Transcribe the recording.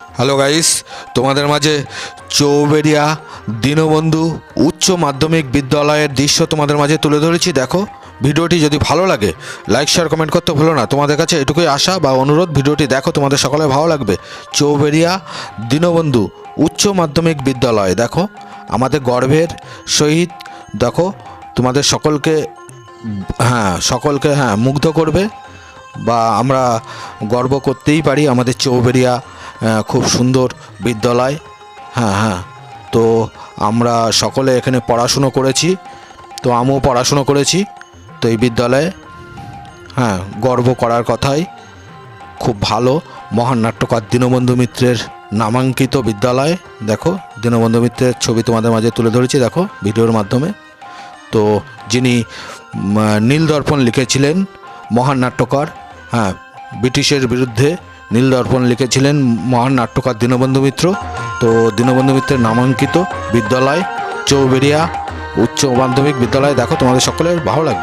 Hello guys তোমাদের মাঝে চৌবেরিয়া দীনবন্ধু উচ্চ মাধ্যমিক বিদ্যালয়ের দৃশ্য তোমাদের মাঝে তুলে ধরেছি। দেখো, ভিডিওটি যদি ভালো লাগে লাইক শেয়ার কমেন্ট করতে ভুলো না। তোমাদের কাছে এটুকুই আশা বা অনুরোধ, ভিডিওটি দেখো, তোমাদের সকলে ভালো লাগবে। চৌবেরিয়া দীনবন্ধু উচ্চ মাধ্যমিক বিদ্যালয়, দেখো, আমাদের গর্বের সহিত, দেখো, তোমাদের সকলকে হ্যাঁ সকলকে হ্যাঁ মুগ্ধ করবে বা আমরা গর্ব করতেই পারি আমাদের চৌবেরিয়া খুব সুন্দর বিদ্যালয়। হ্যাঁ হ্যাঁ। তো আমরা সকলে এখানে পড়াশুনো করেছি। তো আমিও পড়াশুনো করেছি। তো এই বিদ্যালয়ে হ্যাঁ গর্ব করার কথাই। খুব ভালো। মহান নাট্যকার দীনবন্ধু মিত্রের নামাঙ্কিত বিদ্যালয়। দেখো দীনবন্ধু মিত্রের ছবি তোমাদের মাঝে তুলে ধরেছি দেখো ভিডিওর মাধ্যমে। তো যিনি উম, নীল দর্পণ লিখেছিলেন মহান নাট্যকার হ্যাঁ ব্রিটিশের বিরুদ্ধে নীল দর্পণ লিখেছিলেন মহান নাট্যকার দীনবন্ধু মিত্র। তো দীনবন্ধু মিত্রের নামাঙ্কিত বিদ্যালয় চৌবেরিয়া উচ্চ মাধ্যমিক বিদ্যালয়, দেখো তোমাদের সকলের ভালো লাগবে।